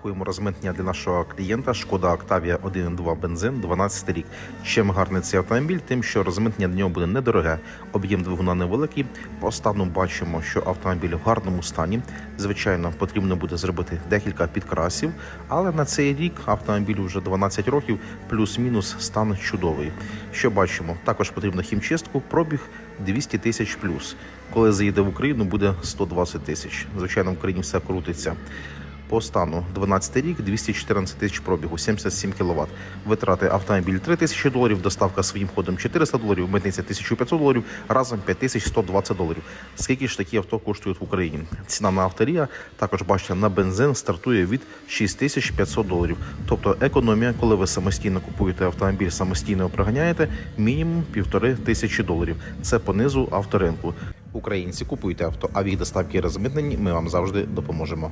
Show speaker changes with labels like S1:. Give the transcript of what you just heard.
S1: Рахуємо розмитнення для нашого клієнта Шкода Octavia 1.2 бензин 12 рік. Чим гарний цей автомобіль, тим, що розмитнення для нього буде недороге. Об'єм двигуна невеликий. По стану бачимо, що автомобіль в гарному стані. Звичайно, потрібно буде зробити декілька підкрасів, але на цей рік автомобіль вже 12 років, плюс-мінус стан чудовий. Що бачимо? Також потрібно хімчистку, пробіг 200 тисяч плюс. Коли заїде в Україну, буде 120 тисяч. Звичайно, в Україні все крутиться. По стану 12 рік, 214 тисяч пробігу, 77 кВт. Витрати автомобіль 3 тисячі доларів, доставка своїм ходом 400 доларів, митниця 1500 доларів, разом 5120 доларів. Скільки ж такі авто коштують в Україні? Ціна на авторія, також бачите, на бензин стартує від 6500 доларів. Тобто економія, коли ви самостійно купуєте автомобіль, самостійно приганяєте, мінімум півтори тисячі доларів. Це по низу авторинку. Українці купуйте авто, а від доставки і розмитнені ми вам завжди допоможемо.